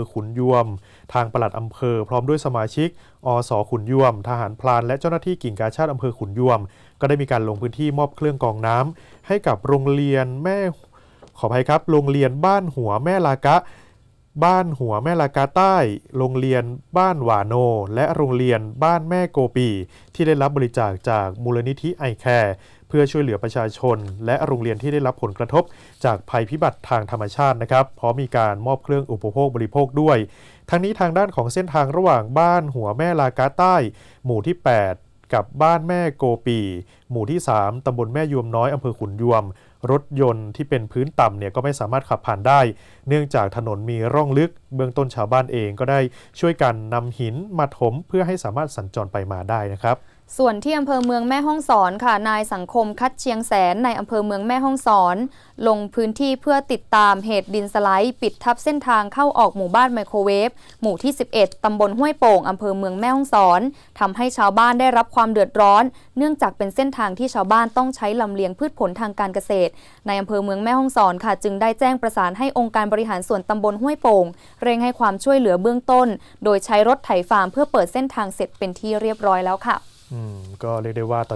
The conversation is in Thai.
อขุนยวม ทางปลัดอำเภอ พร้อมด้วยสมาชิก อสขุนยวม ทหารพลานและเจ้าหน้าที่กิ่งกาชาติอำเภอขุนยวม ก็ได้มีการลงพื้นที่มอบเครื่องกองน้ำให้กับโรงเรียนแม่ขออภัยครับ โรงเรียนบ้านหัวแม่ลากะ บ้านหัวแม่ลากาใต้ โรงเรียนบ้านหวานโน และโรงเรียนบ้านแม่โกปี ที่ได้รับบริจาคจากมูลนิธิไอแคร์เพื่อช่วยเหลือประชาชน และโรงเรียนที่ได้รับผลกระทบ จากภัยพิบัติทางธรรมชาตินะครับพร้อมมีการมอบเครื่องอุปโภคบริโภคด้วย ทั้งนี้ทางด้านของเส้นทางระหว่างบ้านหัวแม่ลากาใต้ หมู่ที่ 8 กับบ้านแม่โกปี หมู่ที่ 3ตำบลแม่ยวมน้อยอำเภอขุนยวม รถยนต์ที่เป็นพื้นต่ำเนี่ยก็ไม่สามารถขับผ่านได้ เนื่องจากถนนมีร่องลึก เบื้องต้นชาวบ้านเองก็ได้ช่วยกันนำหินมาถมเพื่อให้สามารถสัญจรไปมาได้นะครับ ส่วนที่อำเภอเมืองแม่ฮ่องสอนค่ะ นายสังคมคัดเชียงแสนในอำเภอเมืองแม่ฮ่องสอน ลงพื้นที่เพื่อติดตามเหตุดินสไลด์ปิดทับเส้นทางเข้าออกหมู่บ้านไมโครเวฟหมู่ที่ 11 ตำบลห้วยโป่งอำเภอเมืองแม่ฮ่องสอนทำให้ชาวบ้านได้รับความเดือดร้อน เนื่องจากเป็นเส้นทางที่ชาวบ้านต้องใช้ลำเลียงพืชผลทางการเกษตร ในอำเภอเมืองแม่ฮ่องสอนค่ะ จึงได้แจ้งประสานให้องค์การบริหารส่วนตำบลห้วยโป่งเร่งให้ความช่วยเหลือเบื้องต้น โดยใช้รถไถฟาร์มเพื่อเปิดเส้นทางเสร็จเป็นที่เรียบร้อยแล้วค่ะ ก็เรียกได้ว่าตอนนี้